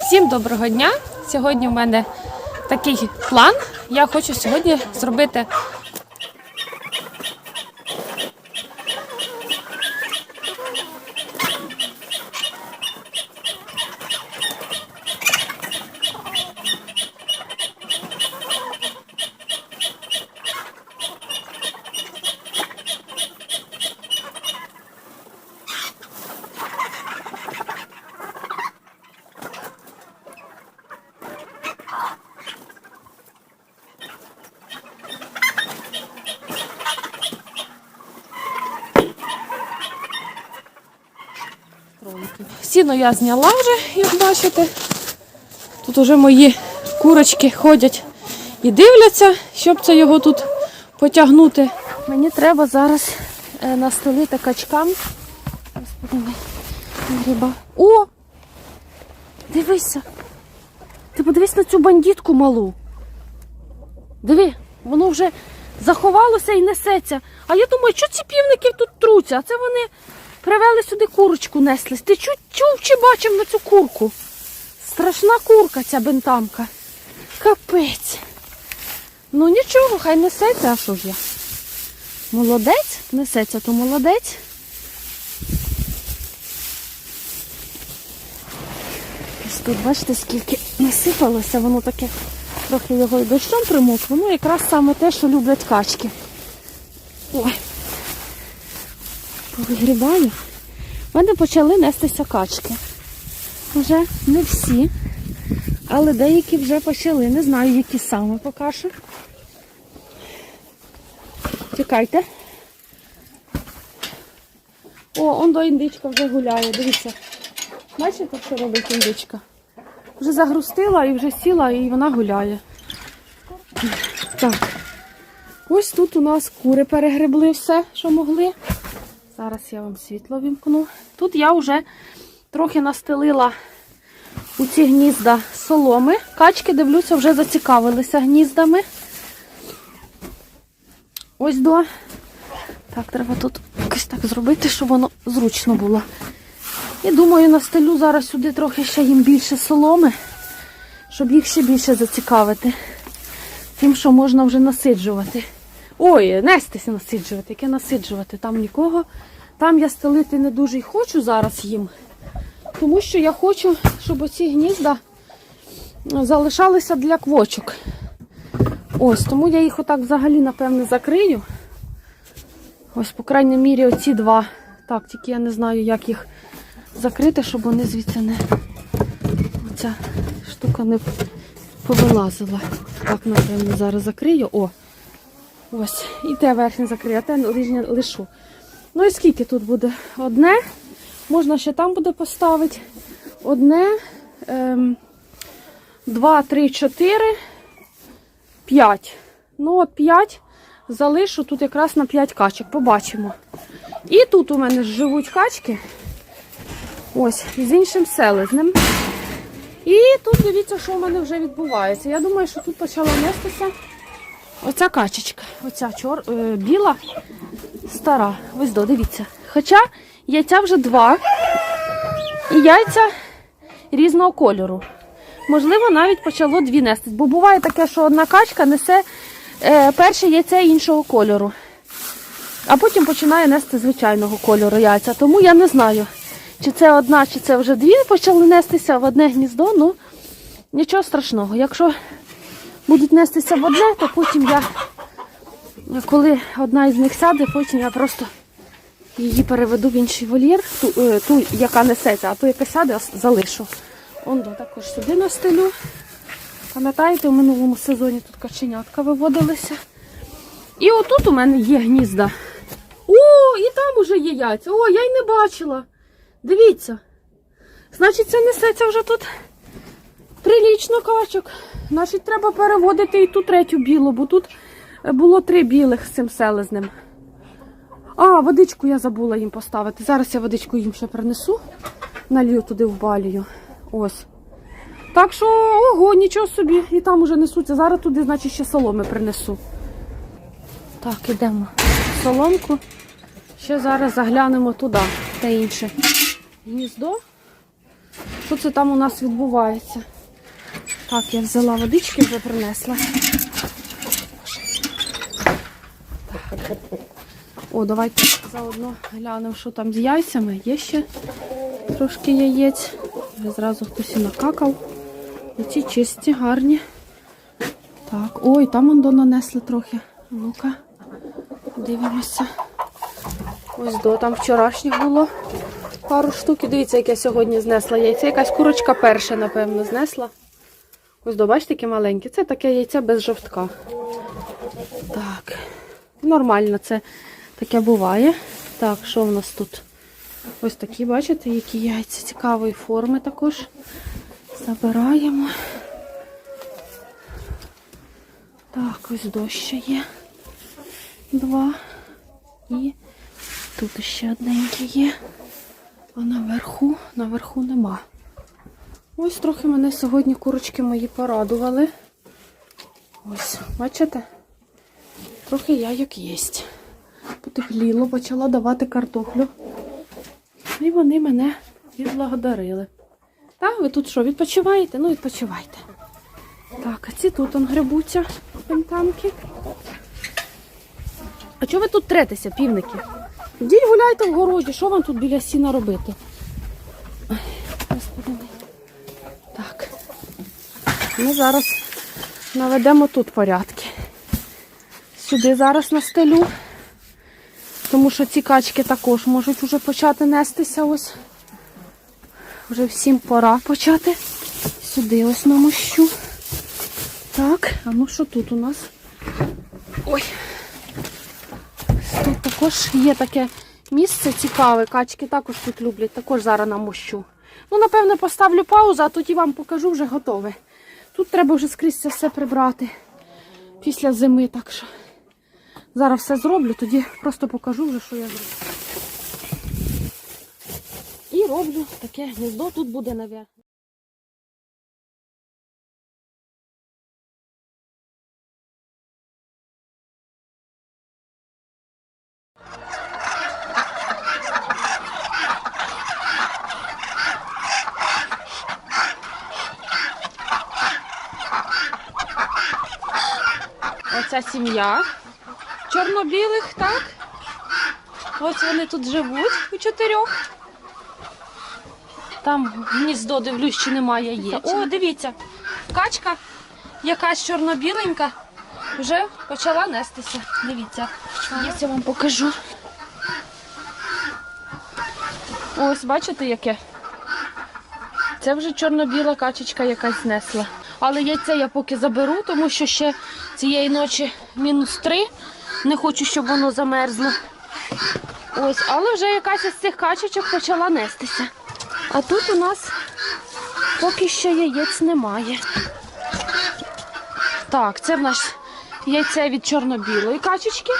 Всім доброго дня! Сьогодні в мене такий план. Я хочу сьогодні зробити Сіно я зняла вже, як бачите. Тут вже мої курочки ходять і дивляться, щоб це його тут потягнути. Мені треба зараз е, настелити качкам. О! Дивися! Ти подивись на цю бандітку малу. Диви, воно вже заховалося і несеться. А я думаю, що ці півники тут труться? А це вони привели сюди курочку неслись. Ти чу, чув чи бачив на цю курку? Страшна курка ця бентамка. Капець. Ну нічого, хай несеться, а що ж я? Молодець, несеться, то молодець. Ось тут, бачите, скільки насипалося, воно таке трохи його і дощом примок, воно якраз саме те, що люблять качки. Ой. Повигрібаю. В мене почали нестися качки. Вже не всі, але деякі вже почали. Не знаю, які саме поки що. Чекайте. О, он до індичка вже гуляє, дивіться. Бачите, що робить індичка? Вже загрустила і вже сіла, і вона гуляє. Так. Ось тут у нас кури перегребли все, що могли. Зараз я вам світло вімкну. Тут я вже трохи настелила у ці гнізда соломи. Качки, дивлюся, вже зацікавилися гніздами. Ось до. Так, треба тут якось так зробити, щоб воно зручно було. І думаю, настелю зараз сюди трохи ще їм більше соломи, щоб їх ще більше зацікавити. Тим, що можна вже насиджувати. Ой, нестися насиджувати, яке насиджувати, там нікого. Там я стелити не дуже й хочу зараз їм. Тому що я хочу, щоб оці гнізда залишалися для квочок. Ось, тому я їх отак взагалі, напевне, закрию. Ось, по крайній мірі, оці два. Так, тільки я не знаю, як їх закрити, щоб вони звідси не ця штука не повилазила. Так, напевно, зараз закрию. О! Ось, і те верхнє закрию, те нижнє лишу. Ну і скільки тут буде? Одне. Можна ще там буде поставити. Одне, ем, два, три, чотири, п'ять. Ну, от п'ять залишу тут якраз на п'ять качок. Побачимо. І тут у мене живуть качки. Ось, з іншим селезнем. І тут дивіться, що у мене вже відбувається. Я думаю, що тут почала нестися оця качечка. Оця чор... е, біла, стара. Ось до, дивіться. Хоча яйця вже два. І яйця різного кольору. Можливо, навіть почало дві нестись. Бо буває таке, що одна качка несе е, перше яйце іншого кольору. А потім починає нести звичайного кольору яйця. Тому я не знаю, чи це одна, чи це вже дві почали нестися в одне гніздо. Ну, нічого страшного. Якщо будуть нестися в одне, то потім я, коли одна із них сяде, потім я просто її переведу в інший вольєр, ту, е, ту яка несеться, а ту, яка сяде, залишу. Он також сюди настелю. Пам'ятаєте, у минулому сезоні тут каченятка виводилися. І отут у мене є гнізда. О, і там уже є яйця. О, я й не бачила. Дивіться. Значить, це несеться вже тут прилічно качок. Значить, треба переводити і ту третю білу, бо тут було три білих з цим селезнем. А, водичку я забула їм поставити. Зараз я водичку їм ще принесу. Налью туди в балію. Ось. Так що, ого, нічого собі. І там уже несуться. Зараз туди, значить, ще соломи принесу. Так, ідемо. Соломку. Ще зараз заглянемо туди, те інше гніздо. що це там у нас відбувається. Так, я взяла водички, вже принесла. О, давайте заодно глянемо, що там з яйцями. Є ще трошки яєць. Вже зразу хтось і накакав. І ці чисті, гарні. Так, ой, там он нанесли трохи. Ну-ка, дивимося. Ось до там вчорашніх було пару штук. Дивіться, як я сьогодні знесла яйце. Якась курочка перша, напевно, знесла. Ось до, бачите, таке маленьке. Це таке яйце без жовтка. Так. Нормально це таке буває. Так, що в нас тут? Ось такі, бачите, які яйця цікавої форми також. Забираємо. Так, ось дощ ще є. Два. І тут ще одненьке є. А наверху, наверху нема. Ось трохи мене сьогодні курочки мої порадували. Ось, бачите? Трохи яйок єсть. Потепліло, почала давати картоплю. І вони мене відблагодарили. Так, ви тут що, відпочиваєте? Ну, відпочивайте. Так, а ці тут он грибуться пентамки. А чого ви тут третеся, півники? Ідіть гуляйте в городі, що вам тут біля сіна робити? Ой, Господи. мій. Так. Ми зараз наведемо тут порядки. Сюди зараз настелю, тому що ці качки також можуть вже почати нестися. Ось. Вже всім пора почати. Сюди ось намощу. Так, а ну що тут у нас? Ой. Тут також є таке місце цікаве. Качки також тут люблять, також зараз намощу. Ну, напевно, поставлю паузу, а тоді вам покажу вже готове. Тут треба вже скрізь це все прибрати після зими, так що зараз все зроблю, тоді просто покажу вже, що я зроблю. І роблю таке гніздо, тут буде наверх. Оця сім'я чорно-білих, так? Ось вони тут живуть у чотирьох. Там гніздо, дивлюсь, чи немає є. О, дивіться, качка якась чорно-біленька вже почала нестися. Дивіться, я це вам покажу. Ось, бачите, яке? Це вже чорно-біла качечка якась знесла. Але яйце я поки заберу, тому що ще цієї ночі мінус три. Не хочу, щоб воно замерзло. Ось, але вже якась із цих качечок почала нестися. А тут у нас поки що яєць немає. Так, це в нас яйце від чорно-білої качечки.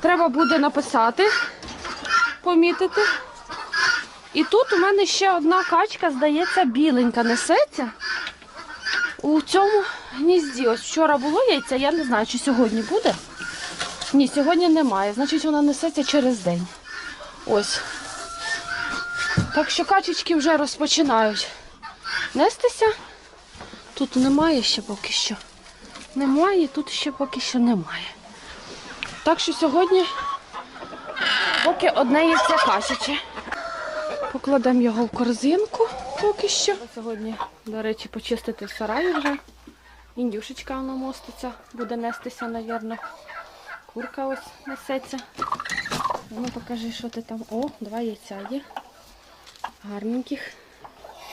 Треба буде написати, помітити. І тут у мене ще одна качка, здається, біленька несеться. У цьому гнізді. Ось вчора було яйця, я не знаю, чи сьогодні буде. Ні, сьогодні немає. Значить, вона несеться через день. Ось. Так що качечки вже розпочинають нестися. Тут немає ще поки що. Немає, тут ще поки що немає. Так що сьогодні поки одне яйце качече. Покладемо його в корзинку поки що. Сьогодні, до речі, почистити в вже. Індюшечка вона моститься, буде нестися, мабуть. Курка ось несеться. Ну покажи, що ти там. О, два яйця є. Гарненьких.